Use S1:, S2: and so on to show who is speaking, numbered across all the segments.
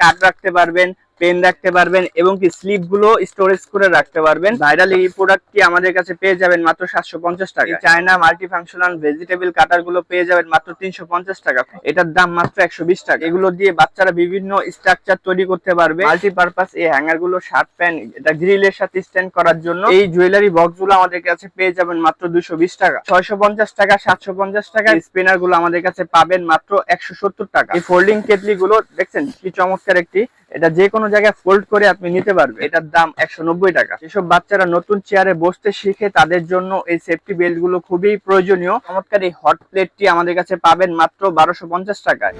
S1: Card রাখতে পারবেন। Pen রাখতে পারবেন এবং কি স্লিপগুলো স্টোরেজ করে রাখতে পারবেন। ভাইরাল এই প্রোডাক্টটি আমাদের কাছে পেয়ে যাবেন মাত্র সাতশো পঞ্চাশ টাকা। চায়না মাল্টি ফাংশনাল ভেজিটেবল কাটারগুলো পেয়ে যাবেন মাত্র তিনশো পঞ্চাশ টাকা। এটার দাম মাত্র একশো বিশ টাকা। এগুলো দিয়ে বাচ্চারা বিভিন্ন স্ট্রাকচার তৈরি করতে পারবে। মাল্টি পারপাস এই হ্যাঙ্গারগুলো শার্ট প্যান্ট এটা গ্রিলের সাথে স্ট্যান্ড করার জন্য। এই জুয়েলারি বক্সগুলো আমাদের কাছে পেয়ে যাবেন মাত্র দুশো বিশ টাকা। ছয়শো পঞ্চাশ টাকা, সাতশো পঞ্চাশ টাকা। স্পিনারগুলো আমাদের কাছে পাবেন মাত্র একশো সত্তর টাকা। এই ফোল্ডিং কেটলি গুলো, দেখছেন কি চমৎকার একটি এটা যে কোনো জায়গায় ফোল্ড করে আপনি নিতে পারবেন। এটার দাম একশো নব্বই টাকা। যেসব বাচ্চারা নতুন চেয়ারে বসতে শিখে, তাদের জন্য এই সেফটি বেল্টগুলো খুবই প্রয়োজনীয়। চমৎকার এই হট প্লেটটি আমাদের কাছে পাবেন মাত্র বারোশো টাকায়।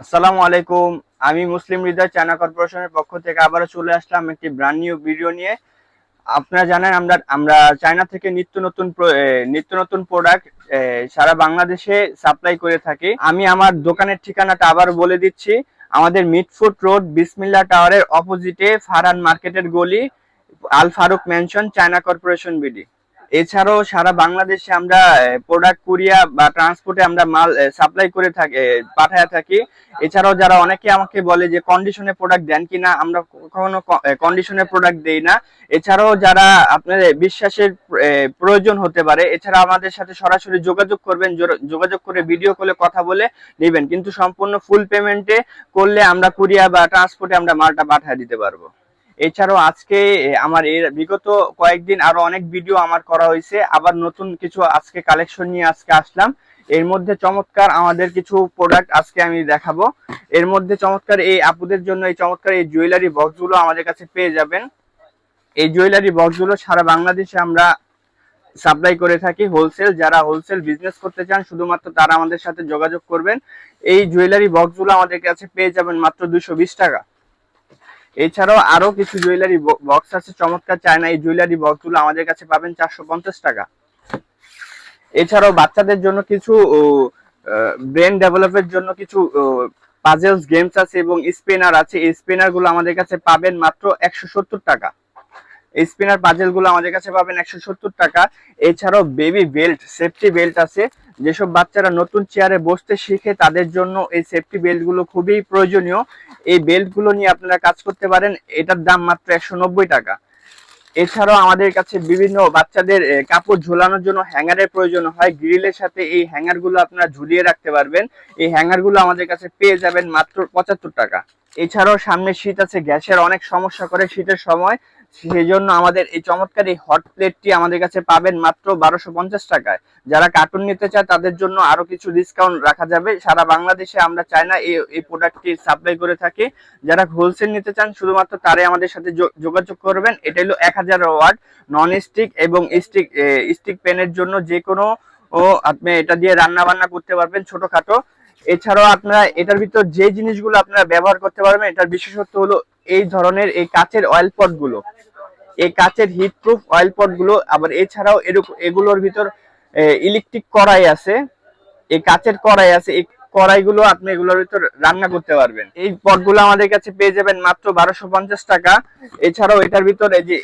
S1: আসসালামু আলাইকুম। আমি মুসলিম হৃদয় চায়না কর্পোরেশনের পক্ষ থেকে আবারও চলে আসলাম একটি ব্র্যান্ড নিউ ভিডিও নিয়ে। আপনারা জানেন আমরা আমরা চায়না থেকে নিত্য নতুন নিত্য নতুন প্রোডাক্ট সারা বাংলাদেশে সাপ্লাই করে থাকি। আমি আমার দোকানের ঠিকানাটা আবার বলে দিচ্ছি। আমাদের মিটফুট রোড, বিসমিল্লা টাওয়ারের অপোজিটে ফারহান মার্কেটের গলি, Al Faruk mansion China corporation BD. এছাড়াও সারা বাংলাদেশে আমরা প্রোডাক্ট কুরিয়া বা ট্রান্সপোর্টে আমরা মাল সাপ্লাই করে থাকি পাঠায় থাকি। এছাড়াও যারা অনেকে আমাকে বলে যে কন্ডিশনে প্রোডাক্ট দেন কিনা, আমরা কখনো কন্ডিশনে প্রোডাক্ট দেই না। এছাড়াও যারা আপনার বিশ্বাসের প্রয়োজন হতে পারে, এছাড়া আমাদের সাথে সরাসরি যোগাযোগ করবেন যোগাযোগ করে ভিডিও কলে কথা বলে নেবেন। কিন্তু সম্পূর্ণ ফুল পেমেন্টে করলে আমরা কুরিয়া বা ট্রান্সপোর্টে আমরা মালটা পাঠিয়ে দিতে পারব। এছাড়াও আজকে আমার এর বিগত কয়েকদিন আরও অনেক ভিডিও আমার করা হয়েছে। আবার নতুন কিছু আজকে কালেকশন নিয়ে আজকে আসলাম। এর মধ্যে চমৎকার আমাদের কিছু প্রোডাক্ট আজকে আমি দেখাবো। এর মধ্যে চমৎকার এই আপুদের জন্য এই চমৎকার এই জুয়েলারি বক্সগুলো আমাদের কাছে পেয়ে যাবেন। এই জুয়েলারি বক্সগুলো সারা বাংলাদেশে আমরা সাপ্লাই করে থাকি হোলসেল যারা হোলসেল বিজনেস করতে চান, শুধুমাত্র তারা আমাদের সাথে যোগাযোগ করবেন। এই জুয়েলারি বক্সগুলো আমাদের কাছে পেয়ে যাবেন মাত্র দুশো টাকা। এছাড়াও আরও কিছু জুয়েলারি বক্স আছে, চমৎকার চায়না এই জুয়েলারি বক্সগুলো আমাদের কাছে পাবেন চারশো পঞ্চাশ টাকা। এছাড়াও বাচ্চাদের জন্য কিছু ব্রেন ডেভেলপের জন্য কিছু পাজেলস গেমস আছে এবং স্পেনার আছে। এই স্পিনারগুলো আমাদের কাছে পাবেন মাত্র একশো সত্তর টাকা। স্পিনার পাজেলগুলো আমাদের কাছে পাবেন একশো সত্তর টাকা। এছাড়াও বেবি বেল্ট সেফটি বেল্ট আছে। যেসব বাচ্চারা নতুন চেয়ারে বসতে শিখে, তাদের জন্য এই সেফটি বেল্টগুলো খুবই প্রয়োজনীয়। এই বেল্টগুলো নিয়ে আপনারা কাজ করতে পারেন, এটার দাম মাত্র একশো নব্বই টাকা। এছাড়াও আমাদের কাছে বিভিন্ন বাচ্চাদের কাপড় ঝোলানোর জন্য হ্যাঙ্গারের প্রয়োজন হয়। গ্রিলের সাথে এই হ্যাঙ্গারগুলো আপনারা ঝুলিয়ে রাখতে পারবেন। এই হ্যাঙ্গারগুলো আমাদের কাছে পেয়ে যাবেন মাত্র পঁচাত্তর টাকা। এছাড়াও সামনে শীত আছে, গ্যাসের অনেক সমস্যা করে শীতের সময়। সেই জন্য আমাদের এই চমৎকার এই হট প্লেটটি আমাদের কাছে পাবেন মাত্র বারোশো পঞ্চাশ টাকায়। যারা কার্টুন নিতে চায়, তাদের জন্য আরও কিছু ডিসকাউন্ট রাখা যাবে। সারা বাংলাদেশে আমরা চাই না এই প্রোডাক্টটি সাপ্লাই করে থাকি। যারা হোলসেল নিতে চান, শুধুমাত্র তারাই আমাদের সাথে যোগাযোগ করবেন। এটা হলো এক হাজার ওয়াট নন স্টিক এবং স্টিক স্টিক পেনের জন্য যে কোনো, ও, আপনি এটা দিয়ে রান্না বান্না করতে পারবেন ছোটখাটো। এছাড়াও আপনারা এটার ভিতর যে জিনিসগুলো আপনারা ব্যবহার করতে পারবেন, এটার বিশেষত্ব হলো এই ধরনের এই কাচের অয়েল পটগুলো। এই কাচের হিট প্রুফ অয়েল পটগুলো আবার এছাড়াও এরকম, এগুলোর ভিতর ইলেকট্রিক কড়াই আছে। এই কাচের কড়াই আছে, এই কড়াইগুলো আপনি এগুলোর ভিতর রান্না করতে পারবেন। এই পটগুলো আমাদের কাছে পেয়ে যাবেন মাত্র বারোশো পঞ্চাশ টাকা। এছাড়াও এটার ভিতরে যে,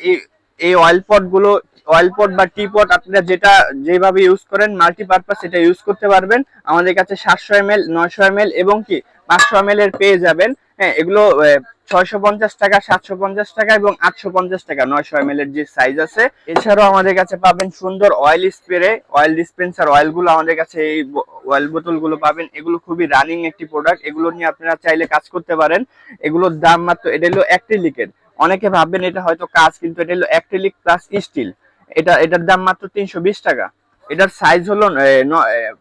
S1: এই অয়েল পটগুলো অয়েল পট বা টি পট আপনারা যেটা, যেভাবে ইউজ করেন মাল্টিপারপাস সেটা ইউজ করতে পারবেন। আমাদের কাছে সাতশো এম এল নয়শো এম এবং কি, পাঁচশো এম এর পেয়ে যাবেন। হ্যাঁ এগুলো ছয়শো পঞ্চাশ টাকা, সাতশো পঞ্চাশ টাকা এবং আটশো পঞ্চাশ টাকা, নয়শো এম যে সাইজ আছে। এছাড়াও আমাদের কাছে পাবেন সুন্দর অয়েল স্প্রে অয়েল ডিসপেন্সার অয়েলগুলো আমাদের কাছে এই অয়েল বোতলগুলো পাবেন। এগুলো খুবই রানিং একটি প্রোডাক্ট এগুলো নিয়ে আপনারা চাইলে কাজ করতে পারেন। এগুলোর দাম মাত্র, এটা হলো অ্যাক্রিলিকের অনেকে ভাববেন এটা হয়তো কাজ, কিন্তু এটা হলো অ্যাক্রিলিক প্লাস স্টিল এটা, এটার দাম মাত্র তিনশো বিশ টাকা। এটার সাইজ হলো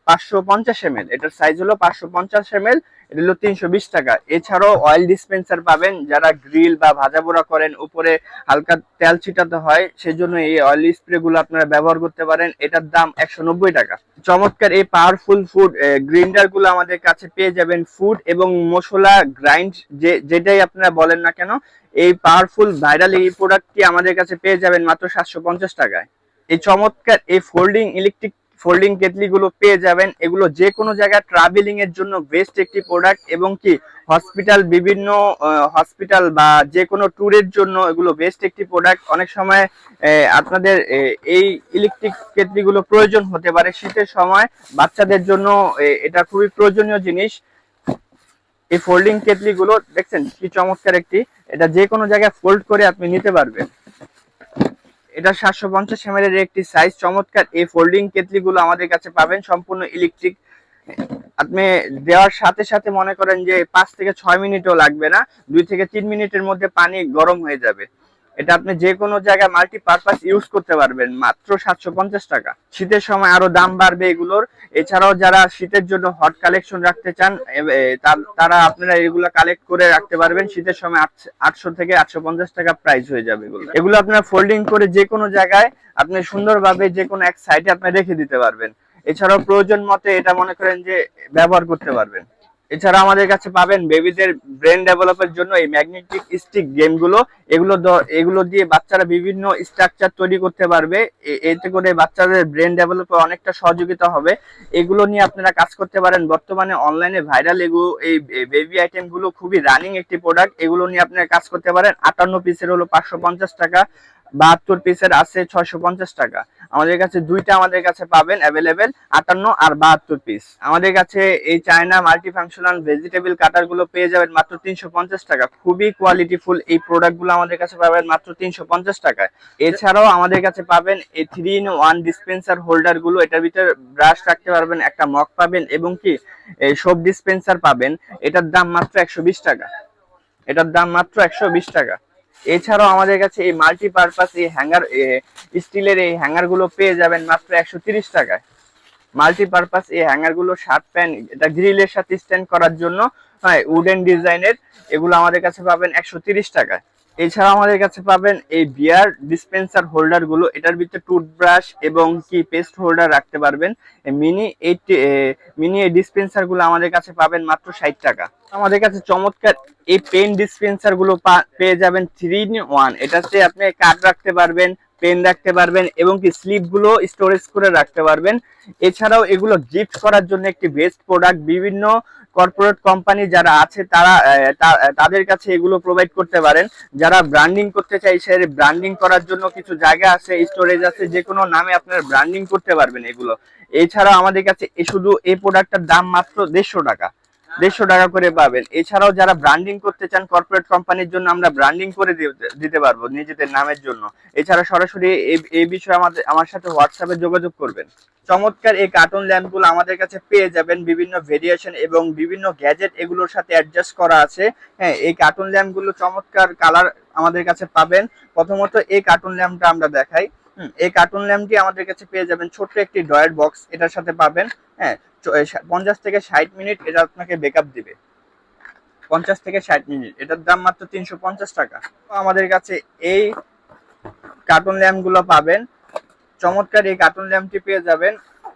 S1: পাঁচশো পঞ্চাশ এম এটার সাইজ হলো পাঁচশো পঞ্চাশ এম এটা হলো তিনশো বিশ টাকা। এছাড়াও অয়েল ডিসপেন্সার পাবেন, যারা গ্রিল বা ভাজা পোড়া করেন, উপরে হালকা তেল ছিটাতে হয়, সেজন্য এই অয়েল স্প্রে গুলো আপনারা ব্যবহার করতে পারেন। এটার দাম একশো নব্বই টাকা। চমৎকার এই পাওয়ারফুল ফুড গ্রিন্ডারগুলো আমাদের কাছে পেয়ে যাবেন ফুড এবং মশলা গ্রাইন্ড যে, যেটাই আপনারা বলেন না কেন, এই পাওয়ারফুল ভাইরাল এই প্রোডাক্টটি আমাদের কাছে পেয়ে যাবেন মাত্র সাতশো পঞ্চাশ টাকায়। এই চমৎকার এই ফোল্ডিং ইলেকট্রিক ফোল্ডিং কেটলি গুলো পেয়ে যাবেন। এগুলো যে কোনো জায়গায় ট্রাভেলিং এর জন্য বেস্ট একটি প্রোডাক্ট এবং কি হসপিটাল বিভিন্ন হসপিটাল বা যে কোনো ট্যুরের জন্য এগুলো বেস্ট একটি প্রোডাক্ট অনেক সময় আপনাদের এই ইলেকট্রিক কেটলি গুলো প্রয়োজন হতে পারে শীতের সময়। বাচ্চাদের জন্য এটা খুবই প্রয়োজনীয় জিনিস। এই ফোল্ডিং কেটলি গুলো দেখছেন কি চমৎকার একটি? এটা যে কোনো জায়গায় ফোল্ড করে আপনি নিতে পারবেন। এটা সাতশো পঞ্চাশ এম এর একটি সাইজ চমৎকার এই ফোল্ডিং কেটলিগুলো আমাদের কাছে পাবেন। সম্পূর্ণ ইলেকট্রিক আপনি দেওয়ার সাথে সাথে মনে করেন যে পাঁচ থেকে ছয় মিনিটও লাগবে না। দুই থেকে তিন মিনিটের মধ্যে পানি গরম হয়ে যাবে। এটা আপনি যে কোনো জায়গায় মাল্টি পারপাস ইউজ করতে পারবেন, মাত্র সাতশো পঞ্চাশ টাকা। শীতের সময় আরও দাম বাড়বে এগুলোর। এছাড়াও যারা শীতের জন্য হট কালেকশন রাখতে চান তারা আপনারা এগুলো কালেক্ট করে রাখতে পারবেন। শীতের সময় আটশো থেকে আটশো পঞ্চাশ টাকা প্রাইস হয়ে যাবে এগুলো। এগুলো আপনারা ফোল্ডিং করে যে কোনো জায়গায় আপনি সুন্দরভাবে যে কোনো এক সাইডে আপনি রেখে দিতে পারবেন। এছাড়াও প্রয়োজন মতে এটা মনে করেন যে ব্যবহার করতে পারবেন। এছাড়া আমাদের কাছে পাবেন বেবিদের ব্রেন ডেভেলপের জন্য এই ম্যাগনেটিক স্টিক গেমগুলো এগুলো এগুলো দিয়ে বাচ্চারা বিভিন্ন স্ট্রাকচার তৈরি করতে পারবে। এতে করে বাচ্চাদের ব্রেন ডেভেলপে অনেকটা সহযোগিতা হবে। এগুলো নিয়ে আপনারা কাজ করতে পারেন। বর্তমানে অনলাইনে ভাইরাল এগুলো এই বেবি আইটেমগুলো খুবই রানিং একটি প্রোডাক্ট এগুলো নিয়ে আপনারা কাজ করতে পারেন। আটান্ন পিসের হলো পাঁচশো পঞ্চাশ টাকা। বাহাত্তর পিসের আছে ছয়শো পঞ্চাশ টাকা। আমাদের কাছে দুইটা আমাদের কাছে পাবেন অ্যাভেলেবেল আটান্ন আর বাহাত্তর পিস আমাদের কাছে এই চায়না মাল্টি ফাংশনাল ভেজিটেবল কাটারগুলো পেয়ে যাবেন মাত্র তিনশো পঞ্চাশ টাকা। খুবই কোয়ালিটিফুল এই প্রোডাক্টগুলো আমাদের কাছে পাবেন মাত্র তিনশো পঞ্চাশ টাকা এছাড়াও আমাদের কাছে পাবেন এই থ্রি ইন ওয়ান ডিসপেন্সার হোল্ডারগুলো এটার ভিতরে ব্রাশ রাখতে পারবেন, একটা মগ পাবেন এবং কি সব ডিসপেন্সার পাবেন। এটার দাম মাত্র একশো বিশ টাকা। এটার দাম মাত্র একশো বিশ টাকা। এছাড়াও আমাদের কাছে এই মাল্টিপারপাস এই হ্যাঙ্গার স্টিলের এই হ্যাঙ্গারগুলো পেয়ে যাবেন মাত্র একশো তিরিশ টাকায়। মাল্টিপারপাস এই হ্যাঙ্গারগুলো শার্ট প্যান্ট, এটা গ্রিলের সাথে স্ট্যান্ড করার জন্য হ্যাঁ উডেন ডিজাইনের এগুলো আমাদের কাছে পাবেন একশো তিরিশ টাকায়। এছাড়া আমাদের কাছে পাবেন এই বিয়ার ডিসপেন্সার হোল্ডারগুলো। এটার ভিতরে টুথব্রাশ এবং কি পেস্ট হোল্ডার রাখতে পারবেন। মিনি এই মিনি এই ডিসপেন্সারগুলো আমাদের কাছে পাবেন মাত্র ষাট টাকা। আমাদের কাছে চমৎকার এই পেন ডিসপেন্সারগুলো পেয়ে যাবেন থ্রি ইন ওয়ান এটাতে আপনি কার্ড রাখতে পারবেন পেন রাখতে পারবেন এবং কি স্লিপগুলো স্টোরেজ করে রাখতে পারবেন। এছাড়াও এগুলো গিফট করার জন্য একটি বেস্ট প্রোডাক্ট বিভিন্ন কর্পোরেট কোম্পানি যারা আছে, তারা তাদের কাছে এগুলো প্রোভাইড করতে পারেন। যারা ব্র্যান্ডিং করতে চাই চাইছে ব্র্যান্ডিং করার জন্য কিছু জায়গা আছে স্টোরেজ আছে, যে কোনো নামে আপনারা ব্র্যান্ডিং করতে পারবেন এগুলো। এছাড়া আমাদের কাছে শুধু এই প্রোডাক্টটার দাম মাত্র দেড়শো টাকা। দেড়শো টাকা করে পাবেন। এছাড়াও যারা ব্র্যান্ডিং করতে চান কর্পোরেট কোম্পানির জন্য আমরা ব্র্যান্ডিং করে দিতে- পারব নিজেদের নামের জন্য। এছাড়া সরাসরি এই- বিষয়ে আমাদের আমার সাথে হোয়াটসঅ্যাপে যোগাযোগ করবেন। চমৎকার এই কার্টুন ল্যাম্পগুলো আমাদের কাছে পেয়ে যাবেন বিভিন্ন ভেরিয়েশন এবং বিভিন্ন গ্যাজেট এগুলোর সাথে অ্যাডজাস্ট করা আছে। হ্যাঁ এই কার্টুন ল্যাম্পগুলো চমৎকার কালার আমাদের কাছে পাবেন। প্রথমত এই কার্টুন ল্যাম্পটা আমরা দেখাই। এই কার্টুন ল্যাম্পটি আমাদের কাছে পেয়ে যাবেন ছোট্ট একটি ডয়ের বক্স এটার সাথে পাবেন। হ্যাঁ পঞ্চাশ থেকে ষাট মিনিট এটা আপনাকে বেকআপ দিবে। পঞ্চাশ থেকে ষাট মিনিট, এটার দাম মাত্র তিনশো পঞ্চাশ টাকা। আমাদের কাছে এই কার্টুন ল্যাম্পগুলো পাবেন। চমৎকার এই কার্টুন ল্যাম্পটি পেয়ে যাবেন।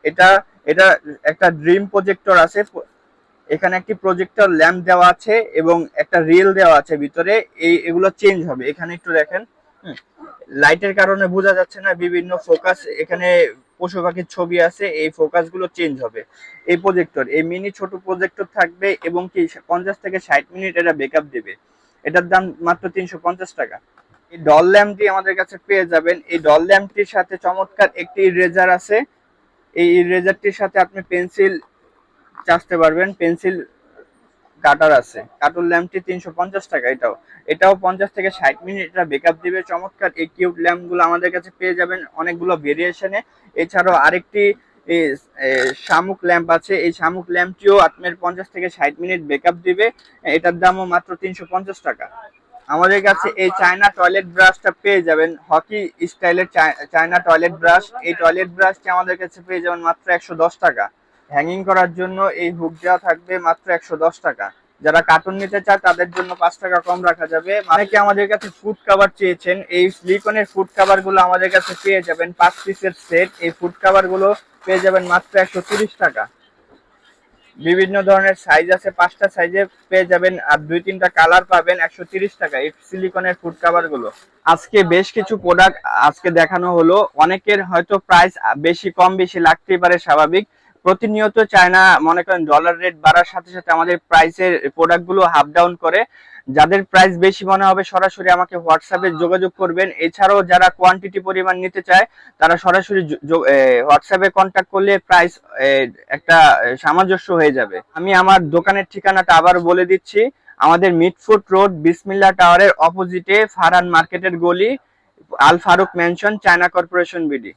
S1: এটা এটা একটা ড্রিম প্রজেক্টর আছে। এখানে একটি প্রজেক্টর ল্যাম্প দেওয়া আছে এবং একটা রিল দেওয়া আছে ভিতরে। এই, এগুলো চেঞ্জ হবে। এখানে একটু দেখেন লাইটের কারণে বোঝা যাচ্ছে না বিভিন্ন ফোকাস এখানে পশু পাখির ছবি আছে, এই ফোকাসগুলো চেঞ্জ হবে। এই প্রজেক্টর এই মিনি ছোট প্রজেক্টর থাকবে এবং কি পঞ্চাশ থেকে ষাট মিনিট এটা বেকআপ দেবে। এটার দাম মাত্র তিনশো পঞ্চাশ টাকা। এই ডল ল্যাম্পটি আমাদের কাছে পেয়ে যাবেন। এই ডল ল্যাম্পটির সাথে চমৎকার একটি ইরেজার আছে। এই ইরেজারটির সাথে আপনি পেন্সিল চাচতে পারবেন। পেন্সিল কাটার আছে। কাটুর ল্যাম্পটি তিনশো পঞ্চাশ টাকা, এটাও। এটাও পঞ্চাশ থেকে ষাট মিনিট এটা বেকআপ দিবে। চমৎকার, এই কিউট ল্যাম্পগুলো আমাদের কাছে পেয়ে যাবেন অনেকগুলো ভেরিয়েশনে এছাড়াও আরেকটি শামুক ল্যাম্প আছে। এই শামুক ল্যাম্পটিও আপনার পঞ্চাশ থেকে ষাট মিনিট বেকআপ দিবে। এটার দামও মাত্র তিনশো পঞ্চাশ টাকা। আমাদের কাছে এই চায়না টয়লেট ব্রাশটা পেয়ে যাবেন। হকি স্টাইলের চায়না টয়লেট ব্রাশ এই টয়লেট ব্রাশটি আমাদের কাছে পেয়ে যাবেন মাত্র একশো দশ টাকা। হ্যাঙ্গিং করার জন্য এই হুক দেওয়া থাকবে মাত্র একশো দশ টাকা। যারা কার্টুন নিতে চায়, তাদের জন্য পাঁচ টাকা কম রাখা যাবে। অনেকে আমাদের কাছে ফুড কাভার চেয়েছেন। এই সিলিকনের ফুড কাভারগুলো আমাদের কাছে পেয়ে যাবেন। পাঁচ পিসের সেট এই ফুড কাভারগুলো পেয়ে যাবেন মাত্র একশো টাকা। বিভিন্ন ধরনের সাইজ আছে। পাঁচটা সাইজে পেয়ে যাবেন আর দুই তিনটা কালার পাবেন একশো টাকা এই সিলিকনের ফুড কাভারগুলো। আজকে বেশ কিছু প্রোডাক্ট আজকে দেখানো হলো। অনেকের হয়তো প্রাইস বেশি, কম বেশি লাগতেই পারে, স্বাভাবিক। প্রতিনিয়ত চায়না, মনে করেন ডলার রেট বাড়ার সাথে সাথে আমাদের প্রাইসের প্রোডাক্টগুলো হাফ ডাউন করে। যাদের প্রাইস বেশি মনে হবে সরাসরি আমাকে হোয়াটসঅ্যাপে যোগাযোগ করবেন। এছাড়াও যারা কোয়ান্টিটি পরিমাণ নিতে চায়, তারা সরাসরি হোয়াটসঅ্যাপে কন্ট্যাক্ট করলে প্রাইস একটা সামঞ্জস্য হয়ে যাবে। আমি আমার দোকানের ঠিকানাটা আবার বলে দিচ্ছি। আমাদের মিটফুট রোড, বিসমিল্লা টাওয়ারের অপোজিটে ফারহান মার্কেটের গলি, Al Faruk mansion China corporation BD.